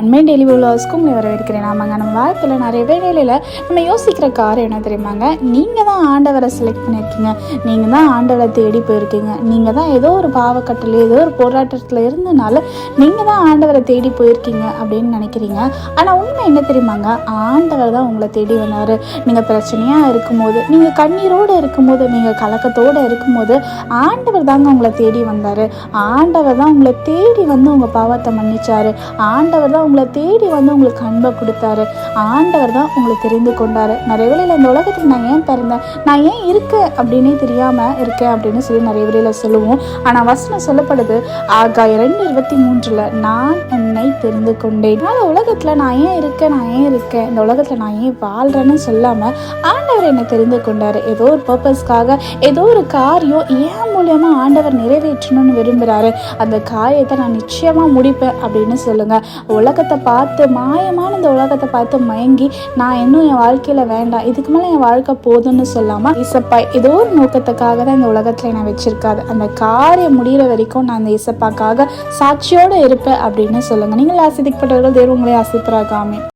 உண்மை டெய்லி விலாஸ்க்கும் உங்களை வரவேற்கிறேன். ஆமாங்க நம்ம வாழ்க்கையில் நிறைய வேலையில் நம்ம யோசிக்கிற காரம் என்ன தெரியுமாங்க? நீங்கள் தான் ஆண்டவரை செலக்ட் பண்ணியிருக்கீங்க. நீங்கள் தான் ஆண்டவரை தேடி போயிருக்கீங்க. நீங்கள் தான் ஏதோ ஒரு பாவக்கட்டில் ஏதோ ஒரு போராட்டத்தில் இருந்தனால நீங்கள் தான் ஆண்டவரை தேடி போயிருக்கீங்க அப்படின்னு நினைக்கிறீங்க. ஆனால் உண்மை என்ன தெரியுமாங்க? ஆண்டவர் தான் உங்களை தேடி வந்தார். நீங்கள் பிரச்சனையாக இருக்கும்போது நீங்கள் கண்ணீரோடு இருக்கும்போது நீங்கள் கலக்கத்தோடு இருக்கும்போது ஆண்டவர் தாங்க உங்களை தேடி வந்தார். ஆண்டவர் தான் உங்களை தேடி வந்து உங்கள் பாவத்தை மன்னிச்சார். ஆண்டவர் தான் உங்களை தேடி வந்து உங்களுக்கு அன்பை கொடுத்தாரு. ஆண்டவர் தான் உங்களை தெரிந்து கொண்டாரு. நிறைய வேளையில் இந்த உலகத்துக்கு நான் ஏன் பிறந்தேன்? நான் ஏன் இருக்கேன் அப்படின்னே தெரியாமல் இருக்கேன் அப்படின்னு சொல்லி நிறைய வேளையில் சொல்லுவோம். ஆனால் வசனம் சொல்லப்படுது ஆகா இரண்டு இருபத்தி மூன்றில் நான் உன்னை தெரிந்து கொண்டேன். அதனால் உலகத்தில் நான் ஏன் இருக்கேன்? நான் ஏன் இருக்கேன்? இந்த உலகத்தில் நான் ஏன் வாழ்கிறேன்னு சொல்லாமல் ஆண்டவர் என்னை தெரிந்து கொண்டார். ஏதோ ஒரு பர்பஸ்க்காக ஏதோ ஒரு காரியம் ஏன் மூலியமாக ஆண்டவர் நிறைவேற்றணும்னு விரும்புகிறாரு அந்த காரியத்தை நான் நிச்சயமாக முடிப்பேன் அப்படின்னு சொல்லுங்கள் உலகத்தை பார்த்து மாயமான இந்த உலகத்தை பார்த்து மயங்கி நான் இன்னும் என் வாழ்க்கையில் வேண்டாம். இதுக்கு மேலே என் வாழ்க்கை போதும்னு சொல்லாமல் இசப்பா ஏதோ ஒரு நோக்கத்துக்காக தான் இந்த உலகத்தில் என்னை வச்சிருக்காது அந்த காரியம் முடிகிற வரைக்கும் நான் அந்த இசப்பாக்காக சாட்சியோடு இருப்பேன் அப்படின்னு சொல்லுங்கள் நீங்கள் ஆசிதிக்கப்பட்டவர்கள் தேர்வு உங்களை ஆசிரியராகாமே